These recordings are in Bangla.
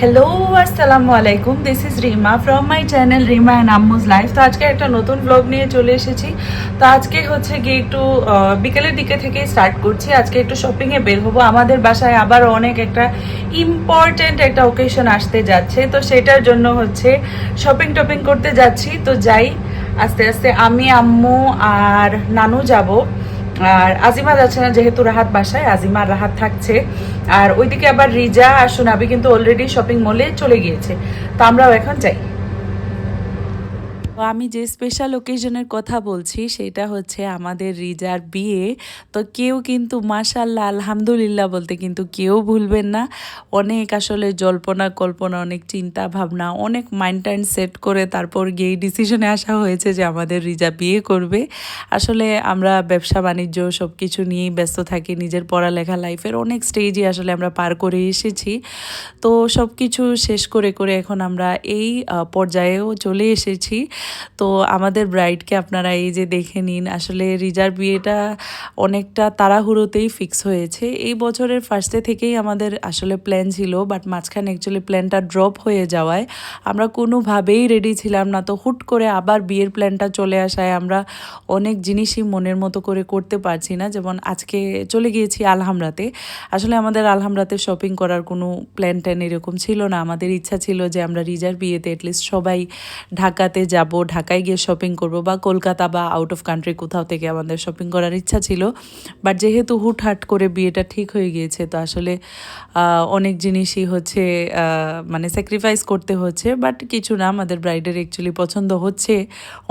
হ্যালো আসসালামু আলাইকুম this is Rima from my channel Rima and আম্মুজ life তো আজকে একটা নতুন ব্লগ নিয়ে চলে এসেছি। তো আজকে হচ্ছে গিয়ে একটু বিকেলের দিকে থেকে স্টার্ট করছি। আজকে একটু শপিংয়ে বের হব। আমাদের বাসায় আবার অনেক একটা ইম্পর্ট্যান্ট একটা ওকেশন আসতে যাচ্ছে। তো সেটার জন্য হচ্ছে শপিং টপিং করতে যাচ্ছি। তো যাই, আস্তে আস্তে আমি, আম্মু আর নানু যাব। আর আজিমা যাচ্ছে না, যেহেতু রাহাত বাসায়, আজিমা রাহাত থাকছে। আর ওইদিকে আবার রিজা আর সোনাবি কিন্তু অলরেডি শপিং মলে চলে গিয়েছে। তো আমরাও এখন যাই। আমি যে স্পেশাল ওকেশনের কথা বলছি, সেটা হচ্ছে আমাদের রিজার বিয়ে। তো কেউ কিন্তু মাশাল্লাহ আলহামদুলিল্লাহ বলতে কিন্তু কেউ ভুলবেন না। অনেক আসলে জল্পনা, কল্পনা, অনেক চিন্তা ভাবনা, অনেক মাইন্ড টাইন্ড সেট করে তারপর গিয়ে ডিসিশনে আসা হয়েছে যে আমাদের রিজা বিয়ে করবে। আসলে আমরা ব্যবসা, বাণিজ্য সব কিছু নিয়েই ব্যস্ত থাকি, নিজের পড়ালেখা লাইফের অনেক স্টেজই আসলে আমরা পার করে এসেছি। তো সব কিছু শেষ করে করে এখন আমরা এই পর্যায়েও চলে এসেছি। তো আমাদের ব্রাইডকে আপনারা এই যে দেখে নিন, আসলে রিজার বিয়েটা অনেকটা তাড়াহুড়োতেই ফিক্স হয়েছে। এই বছরের ফার্স্টে থেকেই আমাদের আসলে প্ল্যান ছিল বাট মাঝখানে অ্যাকচুয়ালি প্ল্যানটা ড্রপ হয়ে যাওয়ায় আমরা কোনোভাবেই রেডি ছিলাম না। তো হুট করে আবার বিয়ের প্ল্যানটা চলে আসায় আমরা অনেক জিনিসই মনের মতো করে করতে পারছি না। যেমন আজকে চলে গিয়েছি আলহামরাতে। আসলে আমাদের আলহামরাতে শপিং করার কোনো প্ল্যান ট্যান এরকম ছিল না। আমাদের ইচ্ছা ছিল যে আমরা রিজার বিয়েতে অ্যাটলিস্ট সবাই ঢাকাতে যাব। ঢাকায় গিয়ে শপিং করব বা কলকাতা বা আউট অফ কান্ট্রি কোথাও থেকে আমাদের শপিং করার ইচ্ছা ছিল। বাট যেহেতু হুটহাট করে বিয়েটা ঠিক হয়ে গিয়েছে, তো আসলে অনেক জিনিসই হচ্ছে মানে স্যাক্রিফাইস করতে হচ্ছে। বাট কিছু না, আমাদের ব্রাইডের অ্যাকচুয়ালি পছন্দ হচ্ছে।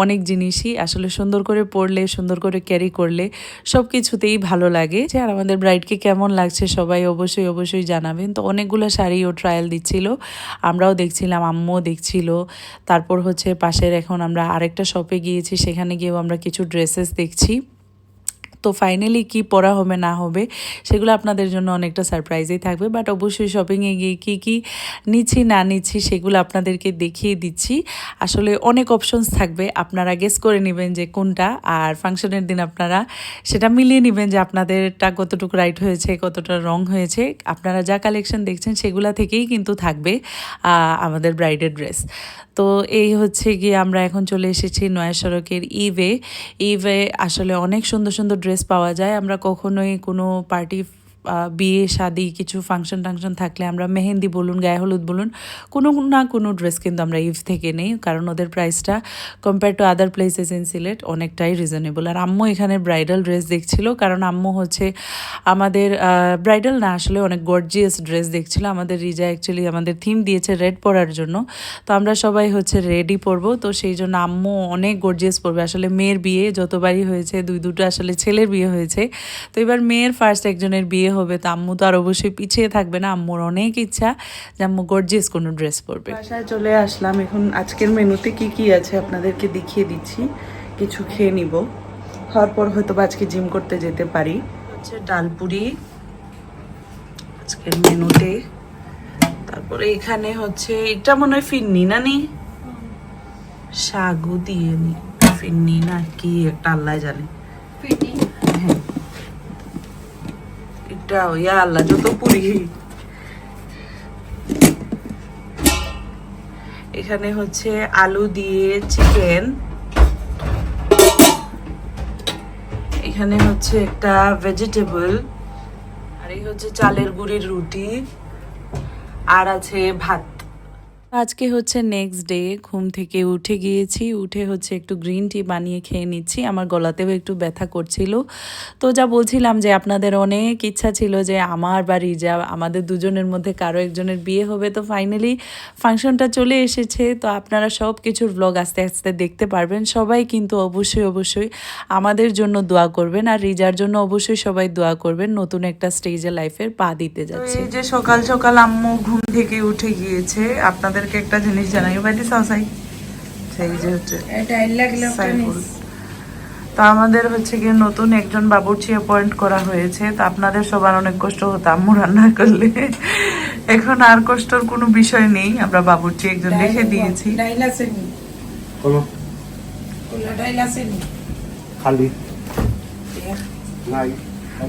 অনেক জিনিসই আসলে সুন্দর করে পরলে, সুন্দর করে ক্যারি করলে সব কিছুতেই ভালো লাগে। যে আর আমাদের ব্রাইডকে কেমন লাগছে সবাই অবশ্যই অবশ্যই জানাবেন। তো অনেকগুলো শাড়ি ও ট্রায়াল দিচ্ছিল। আমরাও দেখছিলাম, আম্মুও দেখছিল। তারপর হচ্ছে পাশের এখন আমরা আরেকটা শপে গিয়েছি সেখানে গিয়েও আমরা কিছু ড্রেসেস দেখছি। তো ফাইনালি কি পরা হবে, না হবে, সেগুলো আপনাদের জন্য অনেকটা সারপ্রাইজই থাকবে। বাট অবশ্যই শপিংয়ে গিয়ে কী কী নিচ্ছি, না নিচ্ছি, সেগুলো আপনাদেরকে দেখিয়ে দিচ্ছি। আসলে অনেক অপশনস থাকবে। আপনারা গেস করে নেবেন যে কোনটা, আর ফাংশনের দিন আপনারা সেটা মিলিয়ে নেবেন যে আপনাদেরটা কতটুকু রাইট হয়েছে, কতটা রং হয়েছে। আপনারা যা কালেকশন দেখছেন, সেগুলা থেকেই কিন্তু থাকবে আমাদের ব্রাইডের ড্রেস তো এই হচ্ছে গিয়ে আমরা এখন চলে এসেছি নয়া সড়কের ইভে ইভে আসলে অনেক সুন্দর সুন্দর ড্রেস পাওয়া যায়। আমরা কখনোই কোনো পার্টি বিয়ে, শাদি, কিছু ফাংশন টাংশন থাকলে আমরা মেহেন্দি বলুন, গায়ে হলুদ বলুন, কোনো না কোনো ড্রেস কিন্তু আমরা ইভ থেকে নেই। কারণ ওদের প্রাইসটা compare to other places in Sylhet অনেকটাই রিজনেবল আর আম্মু এখানে ব্রাইডাল ড্রেস দেখছিল, কারণ আম্মু হচ্ছে আমাদের ব্রাইডাল না আসলে অনেক গর্জিয়াস ড্রেস দেখছিল। আমাদের রিজা অ্যাকচুয়ালি আমাদের থিম দিয়েছে রেড পরার জন্য। তো আমরা সবাই হচ্ছে রেডি পরবো। তো সেই জন্য আম্মু অনেক গর্জিয়াস পরবে। আসলে মেয়ের বিয়ে যতবারই হয়েছে, দুই দুটো আসলে ছেলের বিয়ে হয়েছে। তো এবার মেয়ের ফার্স্ট একজনের বিয়ে হবে তো আম্মু তো আর অবশ্যই পিছিয়ে থাকবে না। আম্মুর অনেক ইচ্ছা যে আম্মু গর্জিয়াস কোনো ড্রেস পরবে। বাসায় চলে আসলাম। এখন আজকের মেনুতে কি কি আছে আপনাদেরকে দেখিয়ে দিচ্ছি। কিছু খেয়ে নিব। খাওয়ার পর হয়তো বা আজকে জিম করতে যেতে পারি। হচ্ছে ডালপুরি আজকের মেনুতে। তারপরে এখানে হচ্ছে এটা মনে হয় ফিন্নি না নি? সাগু দিয়ে নি। ফিন্নি না কি একটা আল্লাহ জানে। হ্যাঁ এটা ইয়া যত পুরি। এখানে হচ্ছে আলু দিয়ে চিকেন এখানে হচ্ছে একটা ভেজিটেবল আর এই হচ্ছে চালের গুঁড়ির রুটি। আর আছে ভাত। আজকে হচ্ছে নেক্সট ডে ঘুম থেকে উঠে গিয়েছি, উঠে হচ্ছে একটু গ্রিন টি বানিয়ে খেয়ে নিচ্ছি। আমার গলাতেও একটু ব্যথা করছিল। তো যা বলছিলাম যে আপনাদের অনেক ইচ্ছা ছিল যে আমার বা রিজা আমাদের দুজনের মধ্যে কারও একজনের বিয়ে হবে, তো ফাইনালি ফাংশনটা চলে এসেছে। তো আপনারা সব কিছুর ব্লগ আস্তে আস্তে দেখতে পারবেন। সবাই কিন্তু অবশ্যই অবশ্যই আমাদের জন্য দোয়া করবেন আর রিজার জন্য অবশ্যই সবাই দোয়া করবেন। নতুন একটা স্টেজে লাইফের পা দিতে যাচ্ছে। যে সকাল সকাল আম্মু ঘুম থেকে উঠে গিয়েছে আপনাদেরকে একটা জিনিস জানাই। বাড়ি সাসাই সেই? যে হচ্ছে। তো আমাদের হচ্ছে গিয়ে নতুন একজন বাবুর্চি অ্যাপয়েন্ট করা হয়েছে। তো আপনাদের সবার অনেক কষ্ট হতো আম্মু রান্না করলে। এখন আর কষ্টর কোনো বিষয় নেই। আমরা বাবুর্চি একজন রেখে দিয়েছি। কোনো? খালি। নাই।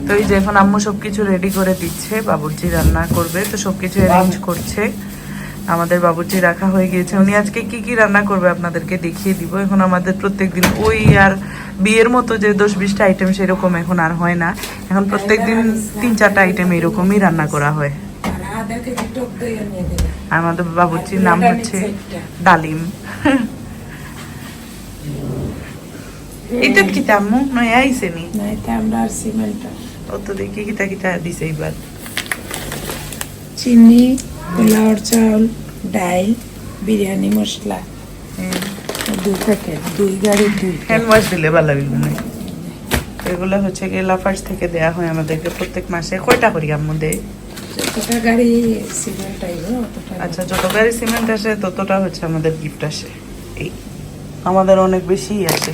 তো এই যে এখন আম্মু সবকিছু রেডি করে দিচ্ছে। বাবুর্চি রান্না করবে তো সবকিছু অ্যারেঞ্জ করছে। আমাদের বাবুর্চি রাখা হয়ে গিয়েছে। উনি আজকে কি কি রান্না করবে আপনাদেরকে দেখিয়ে দিব। এখন আমাদের প্রত্যেকদিন ওই আর বিয়ের মতো যে দশ বিশটা আইটেম সেরকম এখন আর হয় না। এখন প্রত্যেকদিন তিন চারটা আইটেম এরকমই রান্না করা হয়। আমাদের বাবুর্চির নাম হচ্ছে ডালিম। এটা কি আম্মু নয় আইসে নি? ও তো দেখি কিতা কিতা দিছে এইবার। চিনি পোলাওর চাউল ডাল বিরিয়ানি মশলা। দুই প্যাকেট। দুই গাড়ি দুই হ্যান্ড ওয়াশ দিলে ভালো লাগবে না। এগুলো হচ্ছে গিয়ে লাফার্স থেকে দেয়া হয় আমাদেরকে প্রত্যেক মাসে। কয়টা করি আম্মু দেয়? যতটা গাড়ি সিমেন্ট আইব আচ্ছা যত গাড়ি সিমেন্ট আসে ততটা হচ্ছে আমাদের গিফট আসে। এই আমাদের অনেক বেশি আসে।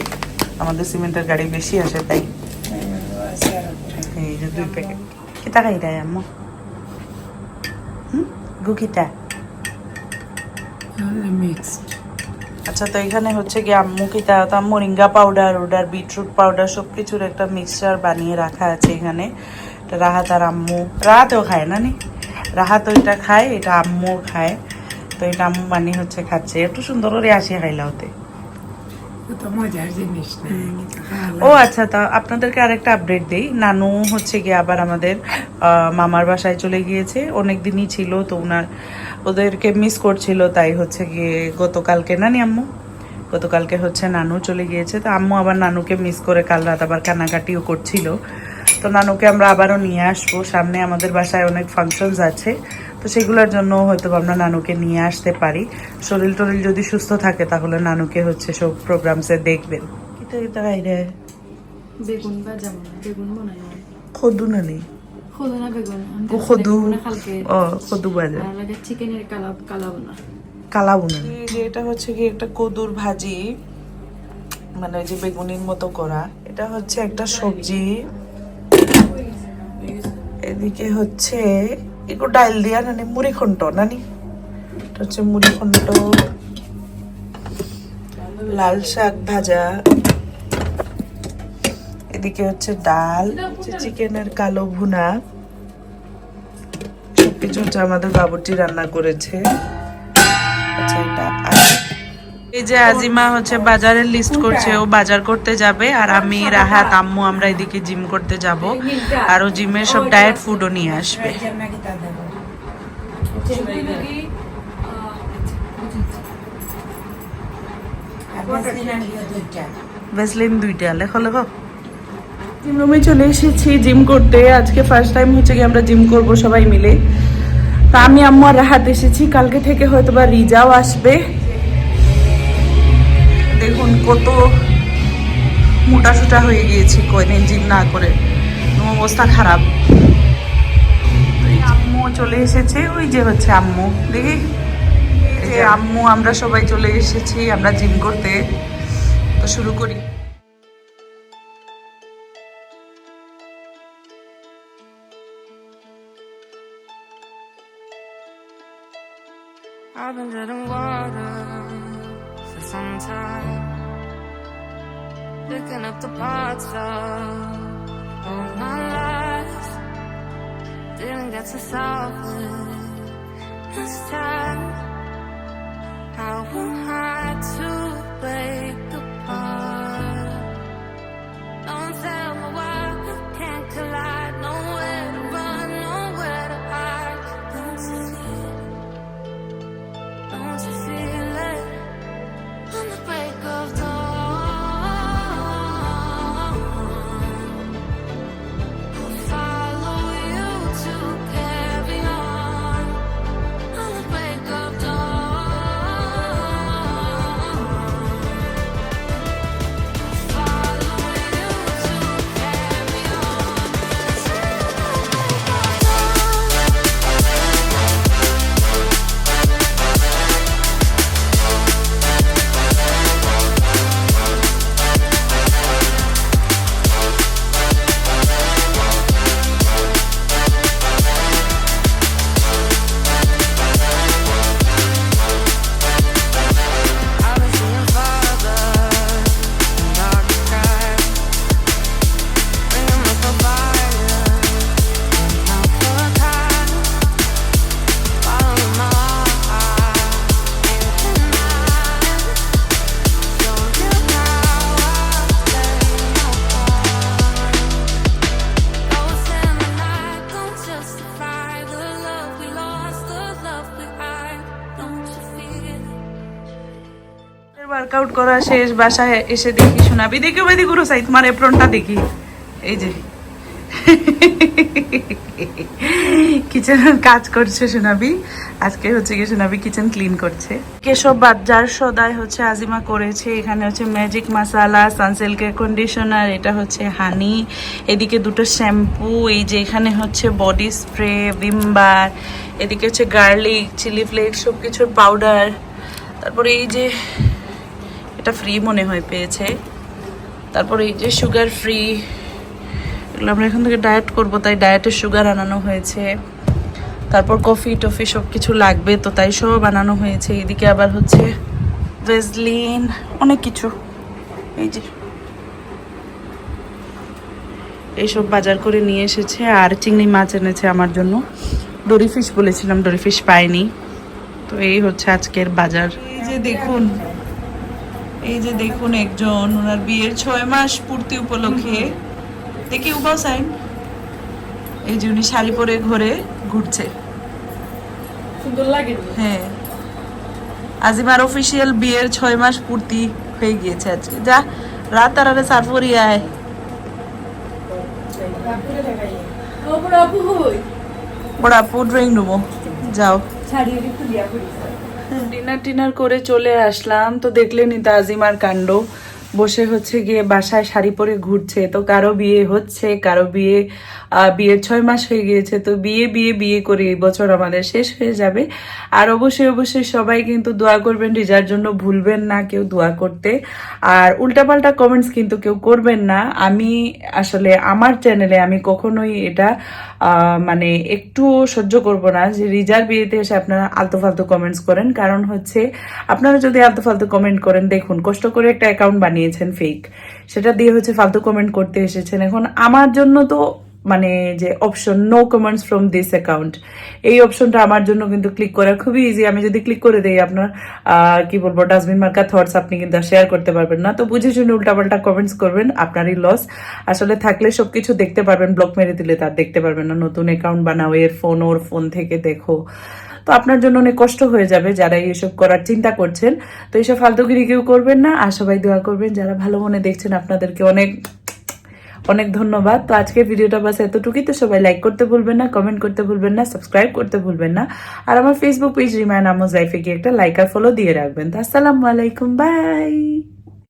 আমাদের সিমেন্টের গাড়ি বেশি আসে তাই। একটা। এই যে দুই প্যাকেট। কিতা খাই দেয় আম্মু? মিক্সড আচ্ছা তো এখানে হচ্ছে কি আম্মু কি তা মোরিঙ্গা পাউডার ওডার বিটরুট পাউডার সব কিছুর একটা মিক্সচার বানিয়ে রাখা আছে এখানে। এটা রাহাত আর আম্মু। রাহাতেও খায় না নি? রাহাত ওইটা খায় এটা আম্মু খায়। তো এটা আম্মু বানিয়ে হচ্ছে খাচ্ছে। একটু সুন্দর করে আসি খাইলা হতে কত মজার জিনিস ও আচ্ছা তা আপনাদেরকে আরেকটা আপডেট দেই। নানু হচ্ছে গিয়ে আবার আমাদের মামার বাসায় চলে গিয়েছে। অনেক দিনই ছিল তো ওনার ওদেরকে মিস করছিল তাই হচ্ছে গিয়ে গতকালকে না নি আম্মু? গতকালকে হচ্ছে নানু চলে গিয়েছে। তো আম্মু আবার নানুকে মিস করে কাল রাত আবার কান্নাকাটিও করছিল। তো নানুকে আমরা আবারও নিয়ে আসব। সামনে আমাদের বাসায় অনেক ফাংশনস আছে। তো সেগুলোর জন্য হয়তো আমরা নানুকে নিয়ে আসতে পারি। শরীর টরিল যদি সুস্থ থাকে তাহলে নানুকে হচ্ছে সব প্রোগ্রামসে দেখবেন। কিতা কিতা খাইরে বেগুন বা যেমন বেগুন বানাই খদু না নেই? খোদা না বেগুন ও খদু। খদু চিকেনের কালা যে এটা হচ্ছে কি একটা কদুর ভাজি মানে ওই যে বেগুনির মতো করা। এটা হচ্ছে একটা সবজি। এদিকে হচ্ছে একটু ডাইল দিয়া নানি মুড়ি খন্ড নানি। এটা হচ্ছে মুড়ি খন্ড লাল শাক ভাজা। এদিকে হচ্ছে ডাল চিকেনের কালো ভুনা। সবকিছু হচ্ছে আমাদের বাবুটি রান্না করেছে। এই যে আজিমা হচ্ছে বাজারের লিস্ট করছে, ও বাজার করতে যাবে, আর আমি, রাহাত, আম্মু, আমরা এদিকে জিম করতে যাব, আর ও জিমের সব ডায়েট ফুডও নিয়ে আসবে। ভেসলিন দুইটা লেখো লেখো জিম রুমে চলে এসেছি জিম করতে। আজকে ফার্স্ট টাইম হচ্ছে কি আমরা জিম করব সবাই মিলে। তা আমি, আম্মু আর রাহাত এসেছি। কালকে থেকে হয়তো বা রিজাও আসবে। কত মোটা সোটা হয়ে গিয়েছি কয়দিন জিম না করে। অবস্থা খারাপ। আম্মু চলে এসেছে, ওই যে হচ্ছে আম্মু। দেখি আম্মু, আমরা সবাই চলে এসেছি, আমরা জিম করতে। তো শুরু করি। I've been treading water for some time. Picking up the parts of all my life. Didn't get to solve it this time. How am I to break workout করা শেষ, বাসায় এসে দেখি শোনাবি দেখি ওই দিকে সাই তোমার এপ্রনটা দেখি। এই যে। কিচেনের কাজ করছে সোনাবি। আজকে হচ্ছে কি সোনাবি কিচেন ক্লিন করছে। কেশব বাজার সদাই হচ্ছে আজিমা করেছে। এখানে হচ্ছে ম্যাজিক মশালা সানসিল্কের কন্ডিশনার এটা হচ্ছে হানি এদিকে দুটো শ্যাম্পু এই যে এখানে হচ্ছে বডি স্প্রে ভিমবার এদিকে হচ্ছে গার্লিক চিলি ফ্লেক্স সব কিছুর পাউডার তারপরে এই যে এটা ফ্রি মনে হয় পেয়েছে। তারপরে এই যে সুগার ফ্রি এগুলো আমরা এখান থেকে ডায়েট করব, তাই ডায়েটের সুগার আনানো হয়েছে। তারপর কফি টফি সব কিছু লাগবে, তো তাই সব বানানো হয়েছে। এদিকে আবার হচ্ছে ভেজলিন অনেক কিছু। এই যে এইসব বাজার করে নিয়ে এসেছে, আর চিংড়ি মাছ এনেছে আমার জন্য। ডরি ফিশ বলেছিলাম ডরি ফিশ পাইনি। তো এই হচ্ছে আজকের বাজার। এই যে দেখুন এই যে দেখুন একজন ওনার বিয়ের ছয় মাস পূর্তি উপলক্ষে। দেখি উপাও সাইন। এই যে উনি শাড়ি পরে ঘরে ঘুরছে। সুন্দর লাগে হ্যাঁ। আজিমার অফিসিয়াল বিয়ের ছয় মাস পূর্তি হয়ে গিয়েছে আজকে। যা রাত আর আরে সারফরি আয়। বড় আপু ড্রয়িং রুমও যাও। শাড়ি একটু দিয়া করি। ডিনার টিনার করে চলে আসলাম। তো দেখলেনি তাজিমার কাণ্ড। বসে হচ্ছে গিয়ে বাসায় শাড়ি পরে ঘুরছে। তো কারও বিয়ে হচ্ছে, কারও বিয়ে বিয়ের ছয় মাস হয়ে গিয়েছে, তো বিয়ে বিয়ে বিয়ে করে এই বছর আমাদের শেষ হয়ে যাবে। আর অবশ্যই অবশ্যই সবাই কিন্তু দোয়া করবেন, রিজার জন্য ভুলবেন না কেউ দোয়া করতে। আর উল্টাপাল্টা কমেন্টস কিন্তু কেউ করবেন না। আমি আসলে আমার চ্যানেলে আমি কখনোই এটা মানে একটু সহ্য করব না যে রিজার বিয়েতে এসে আপনারা আলতু ফালতু কমেন্টস করেন। কারণ হচ্ছে, আপনারা যদি আলতু ফালতু কমেন্ট করেন, দেখুন, কষ্ট করে একটা অ্যাকাউন্ট বানিয়েছেন ফেক সেটা দিয়ে হচ্ছে ফালতু কমেন্ট করতে এসেছেন। এখন আমার জন্য তো মানে যে option no comments from this account এই অপশনটা আমার জন্য কিন্তু ক্লিক করা খুবই ইজি আমি যদি ক্লিক করে দিই আপনার কি বলব ডাস্টবিন মার্কা থটস আপনি কিন্তু শেয়ার করতে পারবেন না। তো বুঝে শুনে উল্টাপাল্টা কমেন্টস করবেন, আপনারই লস আসলে থাকলে সবকিছু দেখতে পারবেন ব্লক মেরে দিলে তার দেখতে পারবেন না। নতুন অ্যাকাউন্ট বানাও, এর ফোন ওর ফোন থেকে দেখো। তো আপনার জন্য অনেক কষ্ট হয়ে যাবে যারা এইসব করার চিন্তা করছেন। তো এইসব ফালতুগিরি কেউ করবেন না, আর সবাই দোয়া করবেন যারা ভালো মনে দেখছেন আপনাদেরকে অনেক অনেক ধন্যবাদ। তো আজকের ভিডিওটা বাস এতটুকুই। তো সবাই লাইক করতে ভুলবেন না কমেন্ট করতে ভুলবেন না সাবস্ক্রাইব করতে ভুলবেন না। আর আমার ফেসবুক পেজ রিমায়ন আমোজ লাইফে গিয়ে একটা লাইক আর ফলো দিয়ে রাখবেন। তো আসসালামু আলাইকুম বাই